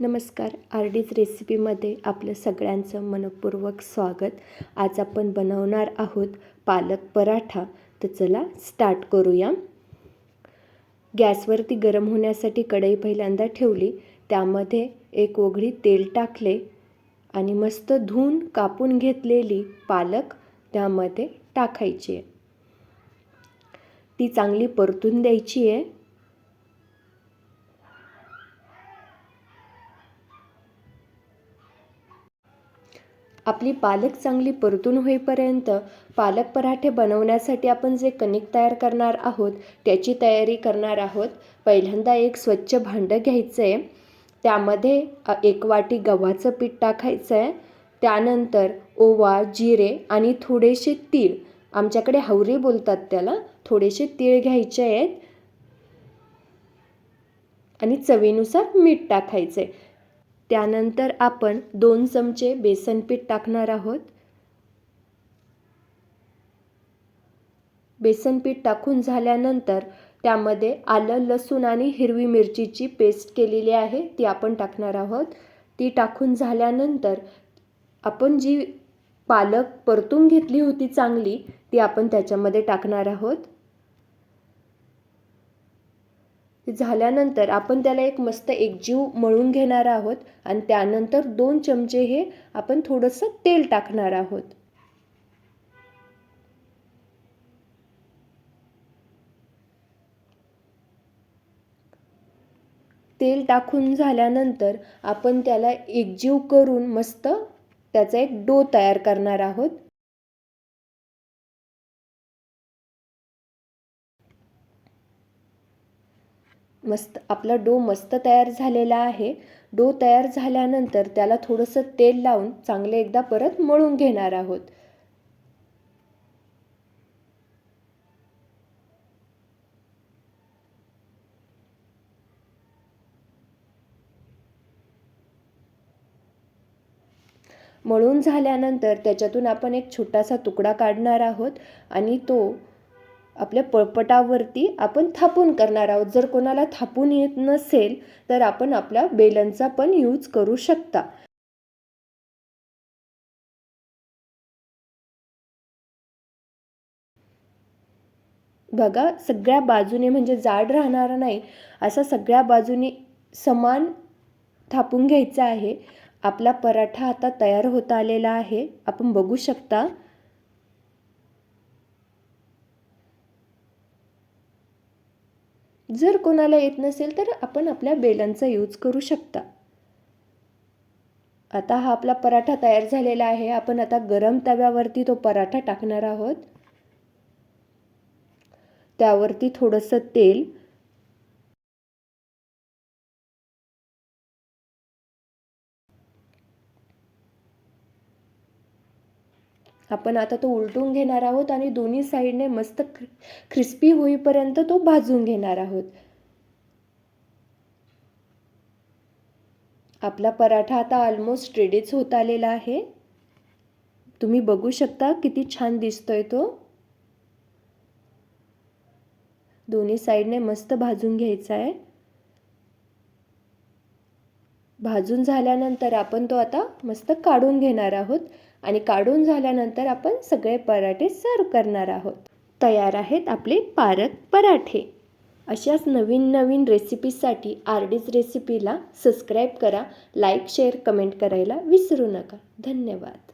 नमस्कार. R DS रेसिपीमध्ये आपलं सगळ्यांचं मनपूर्वक स्वागत. आज आपण बनवणार आहोत पालक पराठा. तर चला स्टार्ट करूया. गॅसवरती गरम होण्यासाठी कढई पहिल्यांदा ठेवली. त्यामध्ये एक ओघळी तेल टाकले आणि मस्त धुवून कापून घेतलेली पालक त्यामध्ये टाकायची आहे. ती चांगली परतून द्यायची आहे. आपली पालक चांगली परतून होईपर्यंत पालक पराठे बनवण्यासाठी आपण जे कणिक तयार करणार आहोत त्याची तयारी करणार आहोत. पहिल्यांदा एक स्वच्छ भांडं घ्यायचं आहे त्यामध्ये एक वाटी गव्हाचं पीठ टाकायचं आहे त्यानंतर ओवा जिरे आणि थोडेसे तीळ. आमच्याकडे हवरी बोलतात त्याला. थोडेसे तीळ घ्यायचे आहेत. आणि चवीनुसार मीठ टाकायचे त्यानंतर आपण दोन चमचे बेसन पीठ टाकणार आहोत. बेसन पीठ टाकून झाल्यानंतर त्यामध्ये आलं लसूण आणि हिरवी मिरचीची पेस्ट केलेली आहे ती आपण टाकणार आहोत. ती टाकून झाल्यानंतर आपण जी पालक परतून घेतली होती चांगली ती आपण त्याच्यामध्ये टाकणार आहोत. झाल्यानंतर आपण त्याला एक मस्त एकजीव मळून घेणार आहोत आणि त्यानंतर दोन चमचे हे आपण थोडंसं तेल टाकणार आहोत. तेल टाकून झाल्यानंतर आपण त्याला एकजीव करून मस्त त्याचा एक डो तयार करणार आहोत. मस्त आपला डो मस्त तयार झालेला आहे. डो तयार झाल्यानंतर त्याला थोडंसं तेल लावून चांगले एकदा परत मळून घेणार आहोत. मळून झाल्यानंतर त्याच्यातून आपण एक छोटासा तुकडा काढणार आहोत आणि तो आपल्या पळपटावरती आपण थापून करणार आहोत. जर कोणाला थापून येत नसेल तर आपण आपल्या बेलनचा पण यूज करू शकता. बघा सगळ्या बाजूने म्हणजे जाड राहणार नाही असा सगळ्या बाजूने समान थापून घ्यायचा आहे. आपला पराठा आता तयार होत आलेला आहे. आपण बघू शकता. जर कोणाला येत नसेल तर आपण आपल्या बेलांचा यूज करू शकता. आता हा आपला पराठा तयार झालेला आहे. आपण आता गरम तव्यावरती तो पराठा टाकणार आहोत. त्यावरती थोडंसं तेल आपण आता तो उलटून घेणार आहोत आणि दोन्ही साईडने मस्त क्रिस्पी होईपर्यंत तो भाजून घेणार आहोत. आपला पराठा आता ऑलमोस्ट रेडीच होत आलेला आहे. तुम्ही बघू शकता किती छान दिसतोय तो. दोन्ही साईडने मस्त भाजून घ्यायचा आहे. भाजून झाल्यानंतर आपण तो आता मस्त काढून घेणार आहोत. आणि काढून झाल्यानंतर आपण सगळे पराठे सर्व करणार आहोत. तयार आहेत आपले पारक पराठे. अशाच नवीन नवीन रेसिपीसाठी आर डीज रेसिपीला सबस्क्राईब करा लाईक शेअर कमेंट करायला विसरू नका. धन्यवाद.